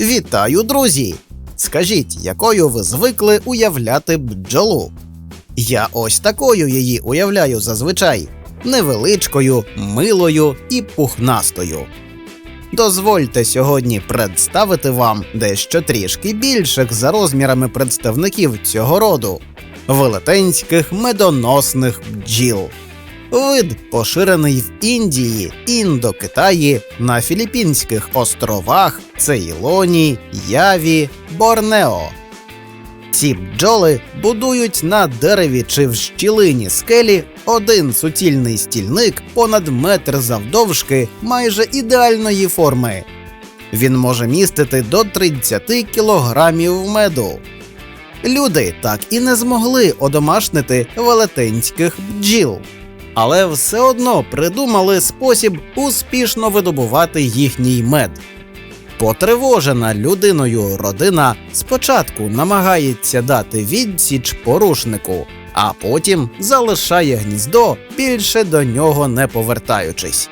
Вітаю, друзі! Скажіть, якою ви звикли уявляти бджолу? Я ось такою її уявляю зазвичай невеличкою, милою і пухнастою. Дозвольте сьогодні представити вам дещо трішки більших за розмірами представників цього роду велетенських медоносних бджіл. Вид поширений в Індії, Індокитаї, на Філіппінських островах, Цейлоні, Яві, Борнео. Ці бджоли будують на дереві чи в щілині скелі один суцільний стільник понад метр завдовжки майже ідеальної форми. Він може містити до 30 кілограмів меду. Люди так і не змогли одомашнити велетенських бджіл, але все одно придумали спосіб успішно видобувати їхній мед. Потривожена людиною родина спочатку намагається дати відсіч порушнику, а потім залишає гніздо, більше до нього не повертаючись.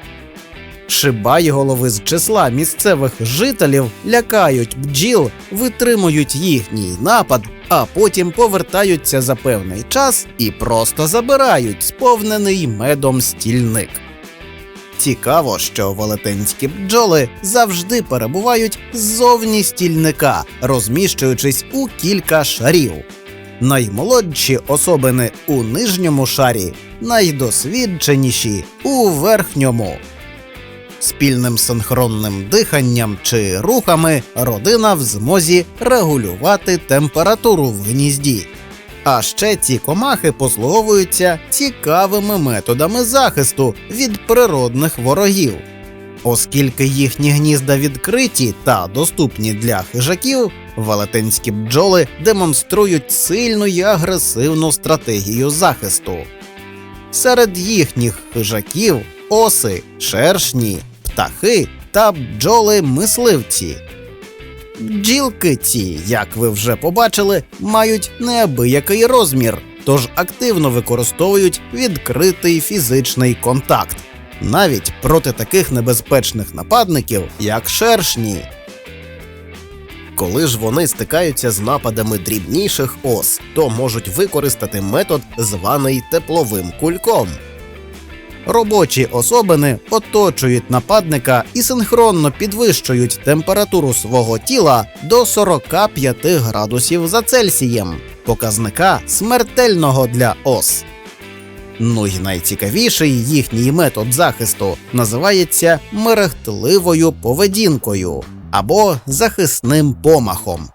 Шибай голови з числа місцевих жителів лякають бджіл, витримують їхній напад, а потім повертаються за певний час і просто забирають сповнений медом стільник. Цікаво, що велетенські бджоли завжди перебувають ззовні стільника, розміщуючись у кілька шарів. Наймолодші особини у нижньому шарі, найдосвідченіші у верхньому. Спільним синхронним диханням чи рухами родина в змозі регулювати температуру в гнізді. А ще ці комахи послуговуються цікавими методами захисту від природних ворогів. Оскільки їхні гнізда відкриті та доступні для хижаків, велетенські бджоли демонструють сильну і агресивну стратегію захисту. Серед їхніх хижаків оси, шершні, птахи та бджоли-мисливці. Бджілки ці, як ви вже побачили, мають неабиякий розмір, тож активно використовують відкритий фізичний контакт, навіть проти таких небезпечних нападників, як шершні. Коли ж вони стикаються з нападами дрібніших ос, то можуть використати метод, званий тепловим кульком. Робочі особини оточують нападника і синхронно підвищують температуру свого тіла до 45 градусів за Цельсієм, показника смертельного для ос. Ну і найцікавіший їхній метод захисту називається мерехтливою поведінкою або захисним помахом.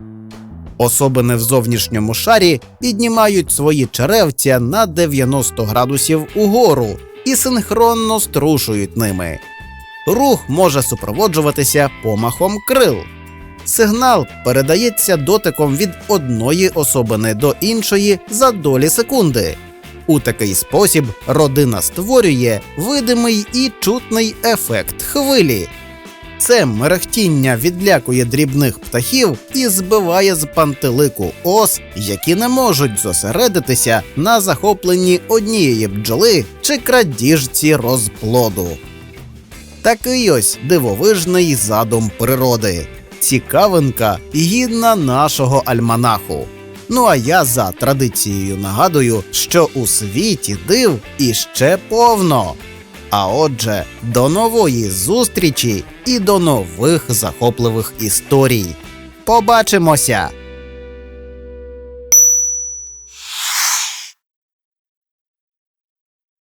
Особини в зовнішньому шарі піднімають свої черевця на 90 градусів угору і синхронно струшують ними. Рух може супроводжуватися помахом крил. Сигнал передається дотиком від одної особини до іншої за долі секунди. У такий спосіб родина створює видимий і чутний ефект хвилі. Це мерехтіння відлякує дрібних птахів і збиває з пантелику ос, які не можуть зосередитися на захопленні однієї бджоли чи крадіжці розплоду. Такий ось дивовижний задум природи. Цікавинка гідна нашого альманаху. Ну а я за традицією нагадую, що у світі див іще повно. А отже, до нової зустрічі і до нових захопливих історій. Побачимося!